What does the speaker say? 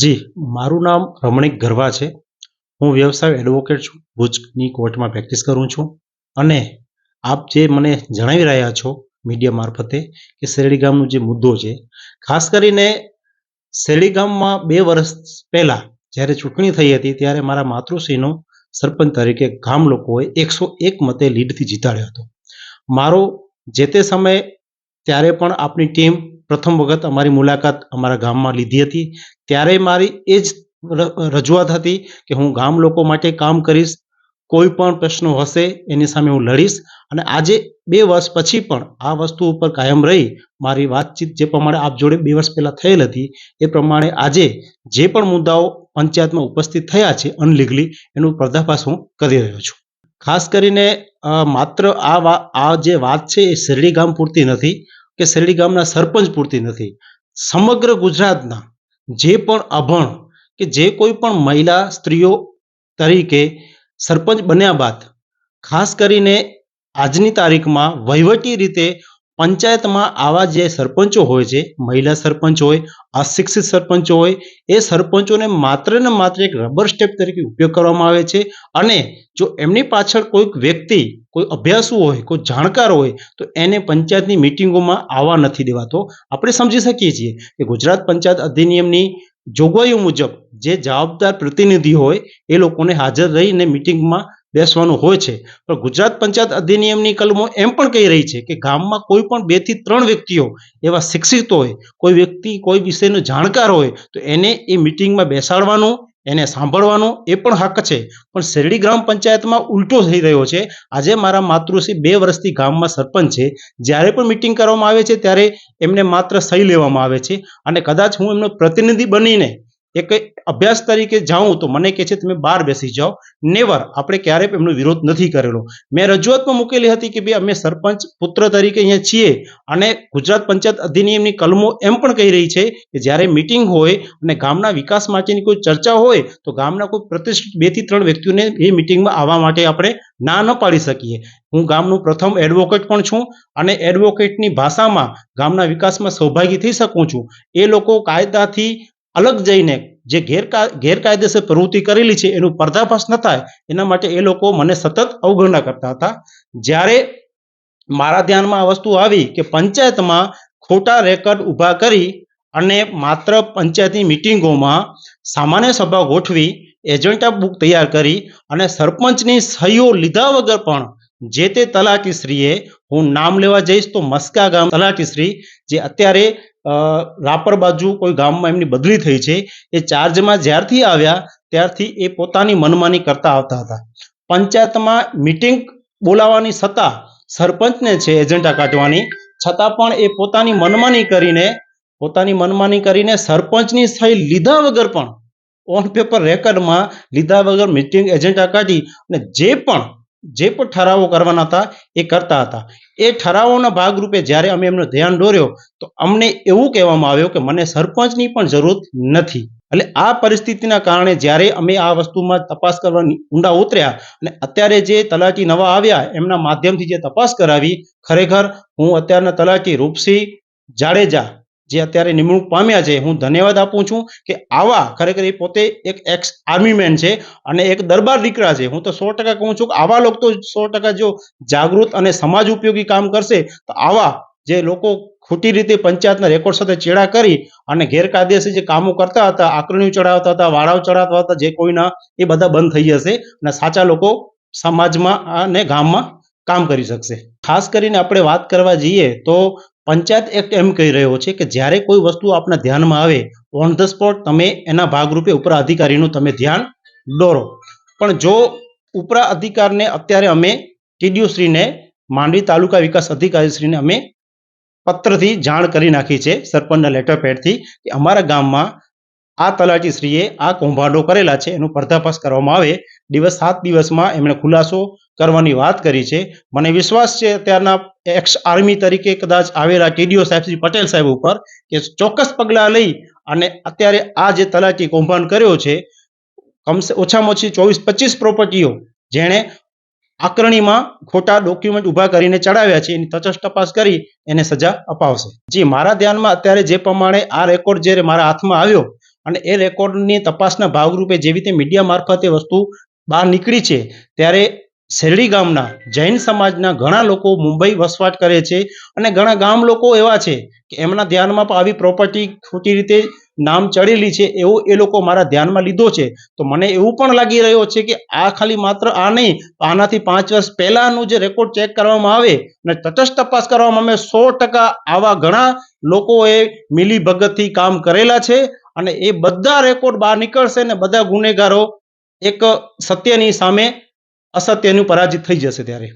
જી, મારું નામ રમણીક ગરવા છે. હું વ્યવસાય એડવોકેટ છું. ભુજની કોર્ટમાં પ્રેક્ટિસ કરું છું. અને આપ જે મને જણાવી રહ્યા છો મીડિયા મારફતે કે શેરડી ગામનો જે મુદ્દો છે, ખાસ કરીને શેરડી ગામમાં બે વર્ષ પહેલાં જ્યારે ચૂંટણી થઈ હતી ત્યારે મારા માતૃશ્રીનો સરપંચ તરીકે ગામ લોકોએ એકસો એક મતે લીડથી જીતાડ્યો હતો. મારો જે તે સમયે ત્યારે પણ આપની ટીમ પ્રથમ વખત અમારી મુલાકાત અમારા ગામમાં લીધી હતી. ત્યારે મારી એ જ રજૂઆત હતી કે હું ગામ લોકો માટે કામ કરીશ, કોઈ પણ પ્રશ્નો હશે એની સામે હું લડીશ અને આજે બે વર્ષ પછી પણ આ વસ્તુ ઉપર કાયમ રહી મારી વાતચીત જે પ્રમાણે આપ જોડે બે વર્ષ પહેલાં થયેલ હતી એ પ્રમાણે આજે જે પણ મુદ્દાઓ પંચાયતમાં ઉપસ્થિત થયા છે અનલીગલી એનું પર્દાફાશ હું કરી રહ્યો છું. ખાસ કરીને માત્ર આ આ જે વાત છે એ શેરડી ગામ પૂરતી નથી. કે શેરડી ગામના સરપંચ પૂરતી નથી. સમગ્ર ગુજરાતના જે પણ અભણ કે જે કોઈ પણ મહિલા, સ્ત્રીઓ તરીકે સરપંચ બન્યા બાદ, ખાસ કરીને આજની તારીખમાં વહીવટી રીતે પંચાયતમાં આવા જે સરપંચો હોય છે, મહિલા સરપંચ હોય, અશિક્ષિત સરપંચો હોય, એ સરપંચોને માત્ર ને માત્ર એક રબર સ્ટેપ તરીકે ઉપયોગ કરવામાં આવે છે. અને જો એમની પાછળ કોઈક વ્યક્તિ, કોઈ અભ્યાસુ હોય, કોઈ જાણકાર હોય, તો એને પંચાયતની મિટિંગોમાં આવવા નથી દેવાતો. આપણે સમજી શકીએ છીએ કે ગુજરાત પંચાયત અધિનિયમની જોગવાઈઓ મુજબ જે જવાબદાર પ્રતિનિધિ હોય, એ લોકોને હાજર રહીને મિટિંગમાં બેસવાનું હોય છે. પણ ગુજરાત પંચાયત અધિનિયમની કલમો એમ પણ કહી રહી છે કે ગામમાં કોઈ પણ બેથી ત્રણ વ્યક્તિઓ એવા શિક્ષિત હોય, કોઈ વ્યક્તિ કોઈ વિષયનો જાણકાર હોય, તો એને એ મિટિંગમાં બેસાડવાનું, એને સાંભળવાનો એ પણ હક છે. પણ શેરડી ગ્રામ પંચાયતમાં ઉલટો થઈ રહ્યો છે. આજે મારા માતૃશ્રી બે વર્ષથી ગામમાં સરપંચ છે. જ્યારે પણ મિટિંગ કરવામાં આવે છે ત્યારે એમને માત્ર સહી લેવામાં આવે છે. અને કદાચ હું એમનો પ્રતિનિધિ બનીને એક અભ્યાસ તરીકે જાઉં તો મને કહે છે તમે બહાર બેસી જાઓ. નેવર આપણે ક્યારેય એમનો વિરોધ નથી કરેલો. મેં રજૂઆતમાં મૂકેલી હતી કે ભાઈ અમે સરપંચ પુત્ર તરીકે અહીંયા છીએ અને ગુજરાત પંચાયત અધિનિયમની કલમો એમ પણ કહી રહી છે કે જ્યારે મિટિંગ હોય અને ગામના વિકાસ માટેની કોઈ ચર્ચા હોય તો ગામના કોઈ પ્રતિષ્ઠિત બેથી ત્રણ વ્યક્તિઓને એ મિટિંગમાં આવવા માટે આપણે ના ન પાડી શકીએ. હું ગામનું પ્રથમ એડવોકેટ પણ છું અને એડવોકેટની ભાષામાં ગામના વિકાસમાં સહભાગી થઈ શકું છું. એ લોકો કાયદાથી અલગ જઈને જે ગેરકા, ગેરકાયદેસર પ્રવૃત્તિ કરેલી છે, એનું પર્દાફાશ ન થાય, એના માટે એ લોકો મને સતત અવગણના કરતા હતા. જ્યારે મારા ધ્યાનમાં આ વસ્તુ આવી કે પંચાયતમાં ખોટા રેકર્ડ ઊભા કરી અને માત્ર પંચાયતની મિટિંગોમાં સામાન્ય સભા ગોઠવી, એજન્ટા બુક તૈયાર કરી અને સરપંચની સહીઓ લીધા વગર પણ જે તે તલાટીશ્રીએ, હું નામ લેવા જઈશ તો મસ્કા ગામ તલાટીશ્રી, જે અત્યારે રાપર બાજુ કોઈ ગામમાં એમની બદલી થઈ છે. એ ચાર્જમાં જ્યારથી આવ્યા ત્યારથી એ પોતાની મનમાની કરતા આવતા હતા. પંચાયતમાં મિટિંગ બોલાવવાની સત્તા સરપંચને છે એજન્ડા કાઢવાની. છતાં પણ એ પોતાની મનમાની કરીને, પોતાની મનમાની કરીને સરપંચની સહી લીધા વગર પણ ઓન પેપર રેકર્ડમાં લીધા વગર મિટિંગ એજન્ડા કાઢી અને જે પણ જે પણ ઠરાવો કરવાના હતા, એ કરતા હતા. એ ઠરાવોના ભાગરૂપે જ્યારે અમે એમનું ધ્યાન દોર્યો, તો અમને એવું કહેવામાં આવ્યું કે મને સરપંચની પણ જરૂર નથી. એટલે આ પરિસ્થિતિના કારણે જ્યારે અમે આ વસ્તુમાં તપાસ કરવાની ઊંડા ઉતર્યા અને અત્યારે જે તલાટી નવા આવ્યા, એમના માધ્યમથી જે તપાસ કરાવી, ખરેખર હું અત્યારના તલાટી રૂપસિંહ જાડેજા જે અત્યારે નિમણૂક પામ્યા છે, હું ધન્યવાદ આપું છું કે આવા ખરેખર એ પોતે એક એક્સ આર્મીમેન છે અને એક દરબાર દીકરા છે. હું તો સો ટકા કહું છું કે આવા લોકો તો સો ટકા જો જાગૃત અને સમાજ ઉપયોગી કામ કરશે, તો આવા જે લોકો ખોટી રીતે પંચાયતના રેકોર્ડ સાથે ચેડા કરી અને ગેરકાયદેસર જે કામો કરતા હતા, આકરણીઓ ચડાવતા હતા, વાળાઓ ચડાવતા હતા, જે કોઈના, એ બધા બંધ થઈ જશે અને સાચા લોકો સમાજમાં અને ગામમાં કામ કરી શકશે. ખાસ કરીને આપણે વાત કરવા જઈએ તો પંચાયત એક્ટ એમ કહી રહ્યો છે કે જ્યારે કોઈ વસ્તુ આપના ધ્યાનમાં આવે ઓન ધ સ્પોટ તમે એના ભાગરૂપે ઉપરા અધિકારીનું તમે ધ્યાન દોરો. પણ જો ઉપરા અધિકારને અત્યારે અમે ટીડીયુશ્રીને માંડવી તાલુકા વિકાસ અધિકારી શ્રીને અમે પત્રથી જાણ કરી નાખી છે, સરપંચના લેટર પેડથી કે અમારા ગામમાં આ તલાટીશ્રીએ આ કૌભાંડો કરેલા છે, એનો પર્દાફાશ કરવામાં આવે, દિવસ સાત દિવસમાં એમણે ખુલાસો કરવાની વાત કરી છે. મને વિશ્વાસ છે અત્યારના એક્સ આર્મી તરીકે કદાચ આવેલા ટીડીઓ સાહેબ શ્રી પટેલ સાહેબ ઉપર કે ચોક્કસ પગલાં લઈ અને અત્યારે આ જે તલાટી કૌભાંડ કર્યો છે, કમસે ઓછામાં ઓછી ચોવીસ પચીસ પ્રોપર્ટીઓ જેણે આકરણીમાં ખોટા ડોક્યુમેન્ટ ઊભા કરીને ચડાવ્યા છે, એની તચસ તપાસ કરી એને સજા અપાવશે. જી, મારા ધ્યાનમાં અત્યારે જે પ્રમાણે આ રેકોર્ડ જ્યારે મારા હાથમાં આવ્યો અને એ રેકોર્ડની તપાસના ભાગરૂપે જેવી રીતે મીડિયા મારફતે વસ્તુ બહાર નીકળી છે, ત્યારે શેરડી ગામના જૈન સમાજના ઘણા લોકો મુંબઈ વસવાટ કરે છે અને ઘણા ગામ લોકો એવા છે કે એમના ધ્યાનમાં પણ આવી પ્રોપર્ટી ખોટી રીતે નામ ચડેલી છે એવું એ લોકો મારા ધ્યાનમાં લીધો છે. તો મને એવું પણ લાગી રહ્યો છે કે આ ખાલી માત્ર આ નહીં, આનાથી પાંચ વર્ષ પહેલાંનું જે રેકોર્ડ ચેક કરવામાં આવે અને તટસ્થ તપાસ કરવામાં અમે સો ટકા આવા ઘણા લોકોએ મિલી ભગતથી કામ કરેલા છે અને એ બધા રેકોર્ડ બહાર નીકળશે ને બધા ગુનેગારો એક સત્યની સામે અસત્યનું પરાજિત થઈ જશે ત્યારે.